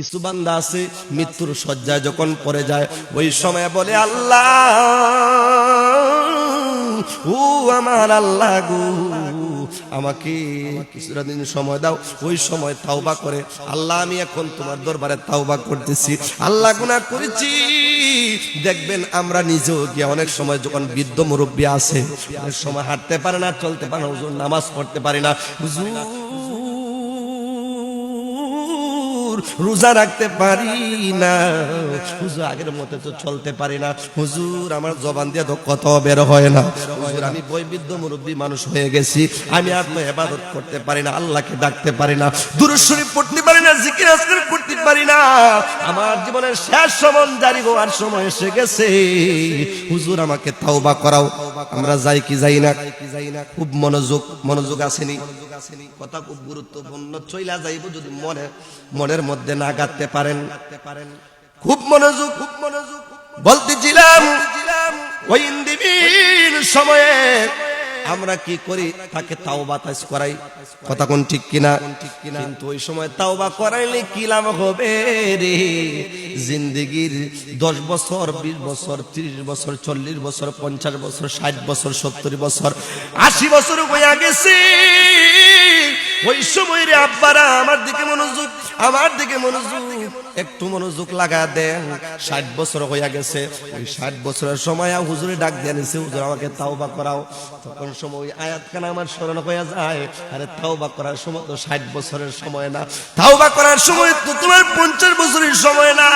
কিছু বান্দা আছে, মৃত্যুর শয্যায় যখন পড়ে যায়, ওই সময় বলে, আল্লাহ, ও আমার আল্লাহ গো, আমাকে কিছুটা দিন সময় দাও। ওই সময় তাওবা করে, আল্লাহ, আমি এখন তোমার দরবারে তাওবা করতেছি। আল্লাহ, গুনাহ করেছি। দেখবেন আমরা নিজেও গিয়ে অনেক সময় যখন বৃদ্ধ মুরব্বী আছে, অনেক সময় হাঁটতে পারে না, চলতে পারে না নামাজ পড়তে পারি না। হুজুর রোজা রাখতে পারি না। হুজুর, আগের মতো তো চলতে পারি না। হুজুর, আমার জবান দিয়ে তো কত বের হয় না। হুজুর, আমি বৈবিধ্য মুরব্বী মানুষ হয়ে গেছি। আমি আর এবাদত করতে পারি না, আল্লাহকে ডাকতে পারি না। দুরুশ্বরী পড়তে না জিকির আজকার করতে পারি না। আমার জীবনের শেষ সমন জারি হওয়ার সময় এসে গেছে। হুজুর, আমাকে তাওবা করাও। আমরা যাই কি যাই না। খুব মনোযোগ মনোযোগ আসেনি। কথা খুব গুরুত্বপূর্ণ, চইলা যাইব যদি মনে, মনের মধ্যে না গাতে পারেন। খুব মনোযোগ খুব মনোযোগ। বলতেছিলাম ওই সময়ে আমরা কি করি? তাকে তাও বাতাস করাই। কথা কোন ঠিক কিনা? কিন্তু ওই সময় তাও বা করাইলে কি লাভ হবে রে? জিন্দিগির দশ বছর, বিশ বছর, ত্রিশ বছর, চল্লিশ বছর, পঞ্চাশ বছর, ষাট বছর, সত্তর বছর, আশি বছর হয়ে গেছে। ওই সময় রে আব্বারা আমার দিকে মনোযোগ, আমার দিকে মনোযোগ, একটু মনোযোগ লাগা দেন। ষাট বছর হইয়া গেছে, ওই ষাট বছরের সময় হুজুরে ডাক দিয়ে নিছে, হুজুর, আমাকে তাওবা করাও। তখন সময় আমার স্মরণ হইয়া যায়, আরে তাওবা করার সময় তো ষাট বছরের সময় না। তাওবা করার সময় তো তোমার পঞ্চাশ বছরের সময় না,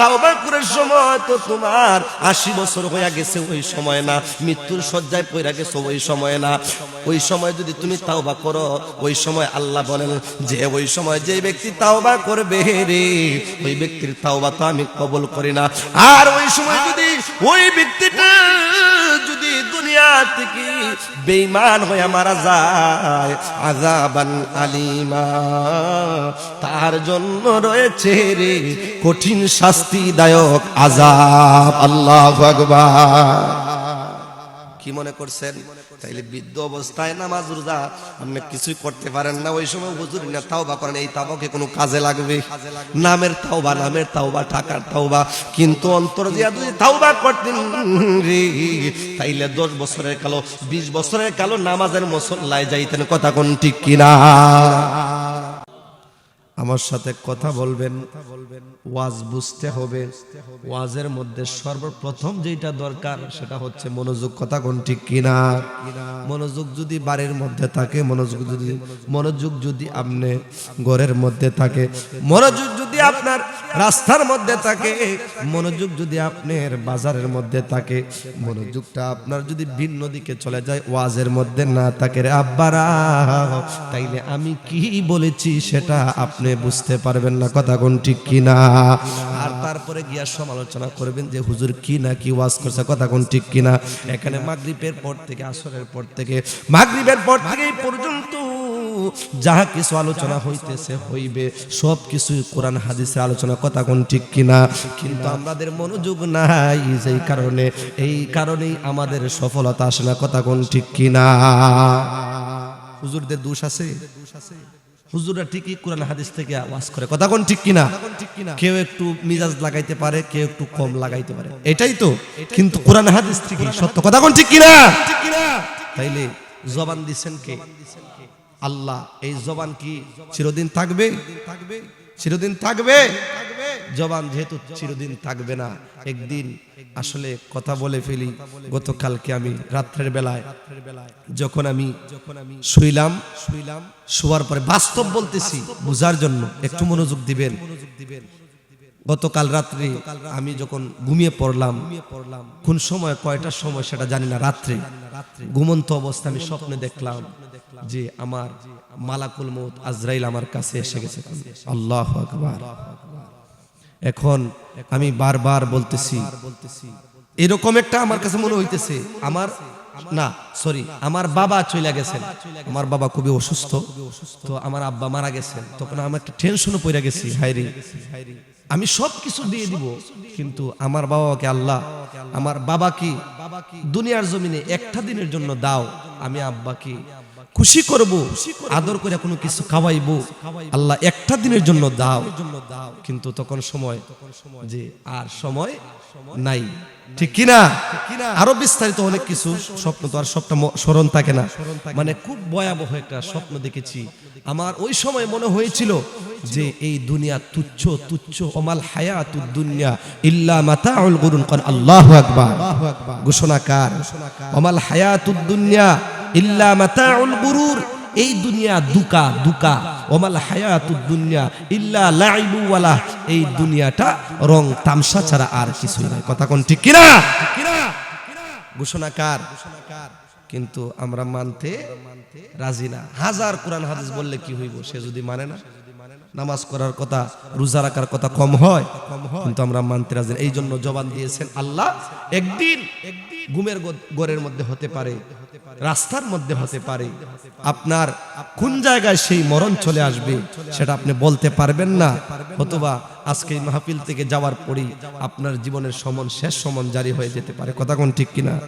তাওবা করার সময় তো তোমার আশি বছর হইয়া গেছে ওই সময় না, মৃত্যুর শয্যায় পড়া গেছে ওই সময় না। ওই সময় যদি তুমি তাওবা করো, ওই সময় আল্লাহ বলেন যে ওই সময় যে ব্যক্তি তাওবা করবে রে, ওই ব্যক্তির তাওবা তো আমি কবল করি না। আর ওই সময় যদি ওই ব্যক্তিটা যদি দুনিয়া থেকে বেঈমান হয়ে মারা যায়, আযাবান আলিমা, তার জন্য রয়েছে রে কঠিন শাস্তিদায়ক আযাব। আল্লাহু আকবার। কি মনে করছেন? তাইলে বৃদ্ধ অবস্থায় নামাজ রোজা আপনি কিছুই করতে পারেন না। ওই সময় হুজুর না তাওবা করেন, এই তাওবাকে কোনো কাজে লাগবে? নামের তাওবা নামের তাওবা, টাকার তাওবা। কিন্তু অন্তর দিয়া যদি তাওবা করতেন রে, তাইলে দশ বছরের কালো, বিশ বছরের কালো নামাজের মসল্লায় যাইতেন। কথা কোন ঠিক কিনা? আমার সাথে কথা বলবেন, ওয়াজ বুঝতে হবে। ওয়াজের মধ্যে সর্বপ্রথম যেটা দরকার সেটা হচ্ছে মনোযোগ, কথা কোন ঠিক কিনা? মনোযোগ যদি বাড়ির মধ্যে থাকে, মনোযোগ যদি মনোযোগ যদি আপনি ঘরের মধ্যে থাকে, মনোযোগ যদি আপনার রাস্তার মধ্যে থাকে, মনোযোগ যদি আপনার বাজারের মধ্যে থাকে, মনোযোগটা আপনার যদি ভিন্ন দিকে চলে যায়, ওয়াজের মধ্যে না থাকে রে আব্বারা, তাইলে আমি কি বলেছি সেটা আপনি বুঝতে পারবেন না, কথা কোন ঠিক কিনা? আর তারপরে গিয়া সমালোচনা করবেন যে, হুজুর কি না কি ওয়াজ করছে, কথা কোন ঠিক কিনা? এখানে মাগরিবের পর থেকে, আসরের পর থেকে, মাগরিবের পর থেকে পর্যন্ত যাহা কিছু আলোচনা হইতেছে হইবে সব কিছু কোরআন হাদিসের আলোচনা কথা কোন ঠিক কিনা? কিন্তু আমাদের মনোযোগ নাই যেই কারণে এই কারণেই আমাদের সফলতা আসে না কথা কোন ঠিক কিনা? হুজুরদের দোষ আছে? হুজুররা ঠিকই কোরআন হাদিস থেকে আওয়াজ করে কথা কোন ঠিক কিনা? কেউ একটু মিজাজ লাগাইতে পারে কেউ একটু কম লাগাইতে পারে এটাই তো। কিন্তু কোরআন হাদিস ঠিকই সত্য কথা কোন ঠিক কিনা? তাইলে জবান দিচ্ছেন কে? আল্লাহ, এই জবান কি চিরদিন থাকবে? চিরদিন থাকবে? জবান যেহেতু চিরদিন থাকবে না, একদিন আসলে কথা বলে ফেলি। গতকালকে আমি রাত্রের বেলায় যখন আমি শুইলাম শুইলাম শোয়ার পরে বাস্তব বলতেছি, বোঝার জন্য একটু মনোযোগ দিবেন। গতকাল রাত্রে আমি যখন ঘুমিয়ে পড়লাম, কোন সময়, কয়টার সময় সেটা জানি না, রাত্রে। ঘুমন্ত অবস্থা আমি স্বপ্নে দেখলাম যে আমার মালাকুল মৌত আজরাইল আমার কাছে এসে গেছে। আল্লাহ আকবার। এখন আমি বারবার বলতেছি, এরকম একটা আমার কাছে মনে হইতেছে, আমার না সরি আমার বাবা চলে গেছেন। আমার বাবা খুবই অসুস্থ, তো আমার আব্বা মারা গেছেন। তখন আমার একটা টেনশনও পড়ে গেছি হাইরি আমি সব কিছু দিয়ে দিব, কিন্তু আমার বাবাকে আল্লাহ, আমার বাবা কি দুনিয়ার জমিনে একটা দিনের জন্য দাও, আমি আব্বা কি খুশি করব, আদর করে কোনো কিছু খাওয়াইবো, আল্লাহ একটা দিনের জন্য দাও। কিন্তু তখন সময় যে আর সময় নাই। ঠিক কিনা আরও বিস্তারিত অনেক কিছু, স্বপ্ন তো আর সবটা স্মরণ থাকে না। মানে খুব ভয়াবহ একটা স্বপ্ন দেখেছি। আমার ওই সময় মনে হয়েছিল যে এই দুনিয়া তুচ্ছ তুচ্ছ অমাল হায়াতুদ দুনিয়া ইল্লা মাতাউল গুরুন। কান আল্লাহু আকবার। ঘোষণাকার অমাল হায়াতুদ দুনিয়া ইল্লা মাতাউল গুরুর। এই দুনিয়া দুকা দুকা। ওমাল হায়াতুদ দুনিয়া ইল্লা লাইবু ওয়ালা। এই দুনিয়াটা রং তামসা ছাড়া আর কিছুই নয় কথা কোন ঠিক কিনা? ঘোষণাকার কিন্তু আমরা মানতে রাজি না। হাজার কোরআন হাদিস বললে কি হইব? সে যদি মানে না নামাজ করার কথা, রোজা রাখার কথা কম হয়। কিন্তু আমরা মানতে রাজি এই জন্য জবান দিয়েছেন আল্লাহ, একদিন ঘুমের গ- ঘরের মধ্যে হতে পারে, রাস্তার মধ্যে হতে পারে, আপনার কোন জায়গায় সেই মরণ চলে আসবে সেটা আপনি বলতে পারবেন না। অথবা আজকে মাহফিল থেকে যাওয়ার পরেই আপনার জীবনের সমন শেষ সমন জারি হয়ে যেতে পারে। কথা কোন ঠিক কিনা?